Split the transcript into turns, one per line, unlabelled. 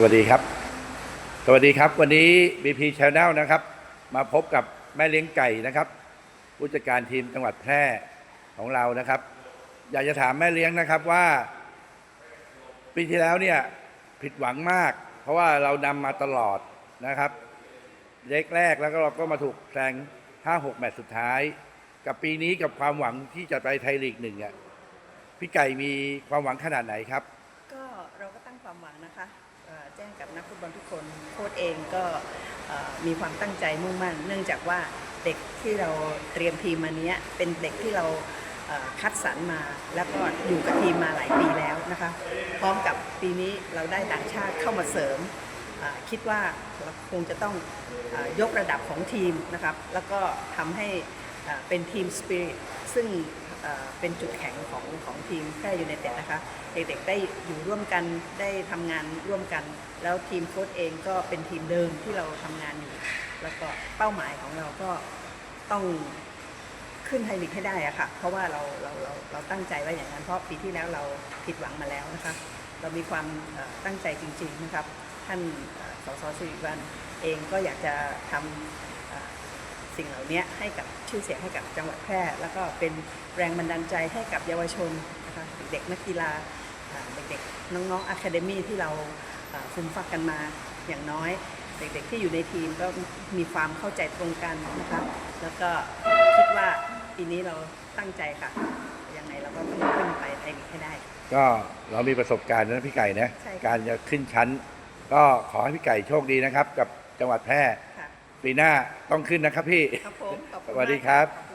สวัสดีครับ สวัสดีครับ วันนี้ BP Channel นะครับ มาพบกับแม่เลี้ยงไก่นะครับ ผู้จัดการทีมจังหวัดแพร่ของเรานะครับ อยากจะถามแม่เลี้ยงนะครับว่า ปีที่แล้วเนี่ยผิดหวังมาก เพราะว่าเรานำมาตลอดนะครับ เล็กแรกแล้วก็เราก็มาถูกแซง5-6 แมตช์สุดท้าย กับปีนี้กับความหวังที่จะไปไทยลีกหนึ่งอะพี่ไก่มีความหวังขนาดไหนครับ
ก็เราก็ตั้งความหวังนะคะ แจ้งกับนักฟุตบอลทุกคนโค้ชเองก็มีความตั้งใจมุ่งมั่น เนื่องจากว่าเด็กที่เราเตรียมทีมมาเนี้ยเป็นเด็กที่เราคัดสรรมาแล้วก็อยู่กับทีมมาหลายปีแล้วนะคะพร้อมกับปีนี้เราได้ต่างชาติเข้ามาเสริม คิดว่าเราคงจะต้องอยกระดับของทีมนะครับแล้วก็ทำให้เป็นทีมสปิริต ซึ่งเป็นจุดแข็งของของทีมแพร่ยูไนเต็ดนะคะ เด็กๆได้อยู่ร่วมกันได้ทำงานร่วมกัน แล้วทีมโค้ชเองก็เป็นทีมเดิมที่เราทำงานอยู่ แล้วก็เป้าหมายของเราก็ต้องขึ้นไทยลีกให้ได้อะค่ะ เพราะว่าเราเราเราเราตั้งใจไว้อย่างนั้น เพราะปีที่แล้วเราผิดหวังมาแล้วนะคะ เรามีความตั้งใจจริง ๆนะครับ ท่านเอ่อสสสิริวัลเองก็อยากจะทำเอ่อ สิ่งเหล่านี้ให้กับชื่อเสียงให้กับจังหวัดแพร่ แล้วก็เป็นแรงบันดาลใจให้กับเยาวชนนะคะเด็กๆนักกีฬาอ่าเด็กๆน้องๆอะคาเดมี่ที่เราอ่าฟุมฟักกันมาอย่างน้อย เด็กๆที่อยู่ในทีมก็มีความเข้าใจตรงกันนะคะแล้วก็คิดว่าปีนี้เราตั้งใจค่ะยังไงเราก็ต้องขึ้นไปไทยลีกให้ได้
ก็เรามีประสบการณ์นะพี่ไก่นะ
ใช่ค่ะ
การจะขึ้นชั้น ก็ขอให้พี่ไก่โชคดีนะครับ กับจังหวัดแพร่
ค่ะ
ปีหน้าต้องขึ้นนะครับพี่
ครับผมขอบคุณ
สวัสดี
มาก
ครับ
ขอบ